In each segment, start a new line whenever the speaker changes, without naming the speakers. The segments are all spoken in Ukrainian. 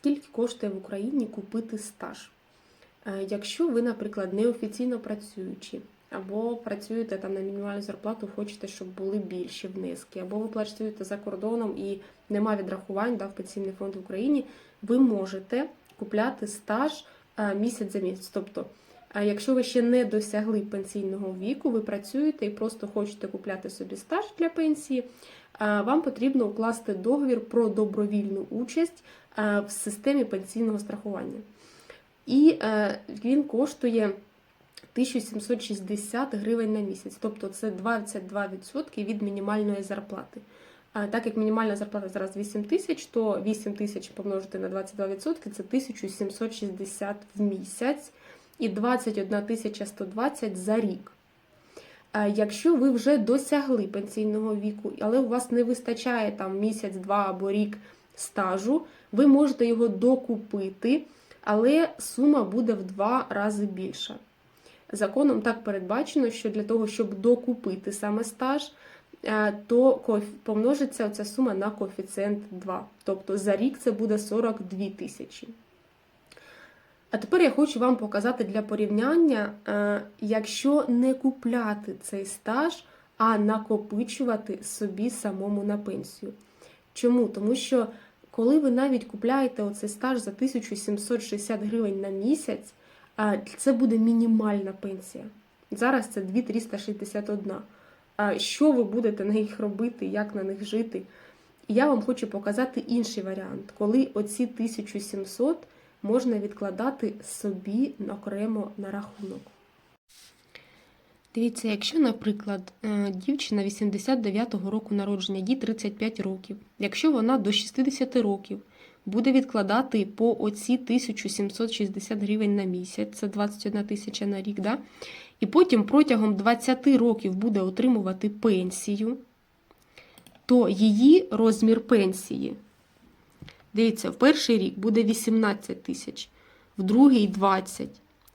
Скільки коштує в Україні купити стаж? Е, Якщо ви, наприклад, неофіційно працюючі, або працюєте там на мінімальну зарплату, хочете, щоб були більші внески, або ви працюєте за кордоном і нема відрахувань да, в пенсійний фонд в Україні, ви можете купляти стаж е, місяць за місяць. Тобто, е, якщо ви ще не досягли пенсійного віку, ви працюєте і просто хочете купляти собі стаж для пенсії, вам потрібно укласти договір про добровільну участь в системі пенсійного страхування. І е, він коштує 1760 гривень на місяць, тобто це 22% від мінімальної зарплати. Так як мінімальна зарплата зараз 8 тисяч, то 8 тисяч помножити на 22% це 1760 в місяць і 21 120 за рік. Якщо ви вже досягли пенсійного віку, але у вас не вистачає там місяць, два або рік стажу, ви можете його докупити, але сума буде в два рази більша. Законом так передбачено, що для того, щоб докупити саме стаж, е, то помножиться ця сума на коефіцієнт 2. Тобто за рік це буде 42 тисячі. А тепер я хочу вам показати для порівняння, е, якщо не купляти цей стаж, а накопичувати собі самому на пенсію. Чому? Тому що коли ви навіть купляєте оцей стаж за 1760 гривень на місяць, це буде мінімальна пенсія. Зараз це 2361. Що ви будете на них робити, як на них жити? Я вам хочу показати інший варіант, коли оці 1700 можна відкладати собі окремо на рахунок. Дивіться, якщо, наприклад, е, дівчина 89-го року народження, їй 35 років, якщо вона до 60 років буде відкладати по оці 1760 гривень на місяць, це 21 тисяча на рік, да? і потім протягом 20 років буде отримувати пенсію, то її розмір пенсії, дивіться, в перший рік буде 18 тисяч, в другий 20,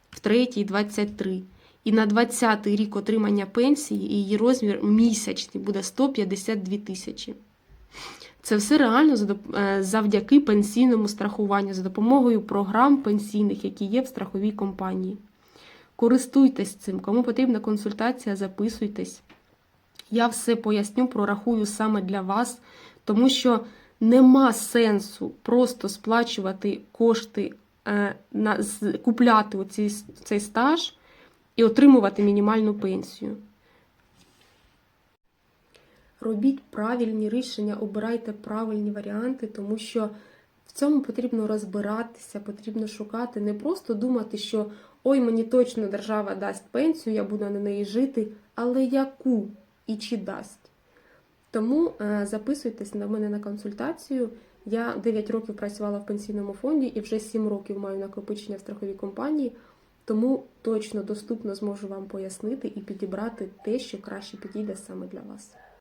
в третій 23. І на 20-й рік отримання пенсії її розмір місячний буде 152 тисячі. Це все реально е, завдяки пенсійному страхуванню, за допомогою програм пенсійних, які є в страховій компанії. Користуйтесь цим. Кому потрібна консультація, записуйтесь. Я все поясню, прорахую саме для вас, тому що нема сенсу просто сплачувати кошти, е, купляти цей стаж і отримувати мінімальну пенсію. Робіть правильні рішення, обирайте правильні варіанти, тому що в цьому потрібно розбиратися, потрібно шукати, не просто думати, що ой, мені точно держава дасть пенсію, я буду на неї жити, але яку і чи дасть. Тому е, записуйтесь на мене на консультацію. Я 9 років працювала в пенсійному фонді і вже 7 років маю накопичення в страховій компанії, тому точно доступно зможу вам пояснити і підібрати те, що краще підійде саме для вас.